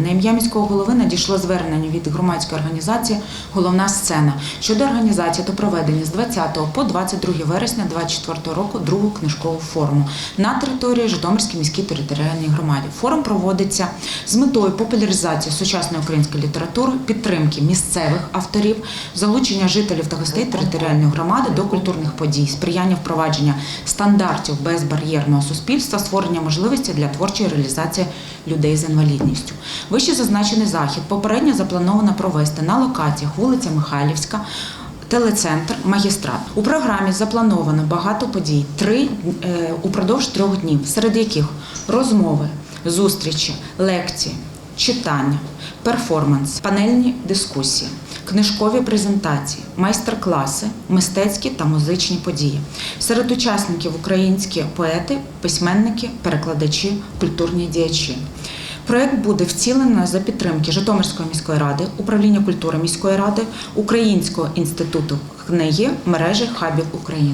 На ім'я міського голови надійшло звернення від громадської організації Головна сцена щодо організації та проведення з 20 по 22 вересня 2024 року другу книжкову форуму на території Житомирської міської територіальної громади. Форум проводиться з метою популяризації сучасної української літератури, підтримки місцевих авторів, залучення жителів та гостей територіальної громади до культурних подій, сприяння впровадження стандартів безбар'єрного суспільства, створення можливості для творчої реалізації людей з інвалідністю. Вище зазначений захід попередньо заплановано провести на локаціях вулиця Михайлівська. Телецентр Магістрат у програмі заплановано багато подій. Три е, упродовж трьох днів, серед яких розмови, зустрічі, лекції, читання, перформанс, панельні дискусії, книжкові презентації, майстер-класи, мистецькі та музичні події. Серед учасників українські поети, письменники, перекладачі, культурні діячі. Проект буде втілено за підтримки Житомирської міської ради, управління культури міської ради, Українського інституту книги, мережі хабів України.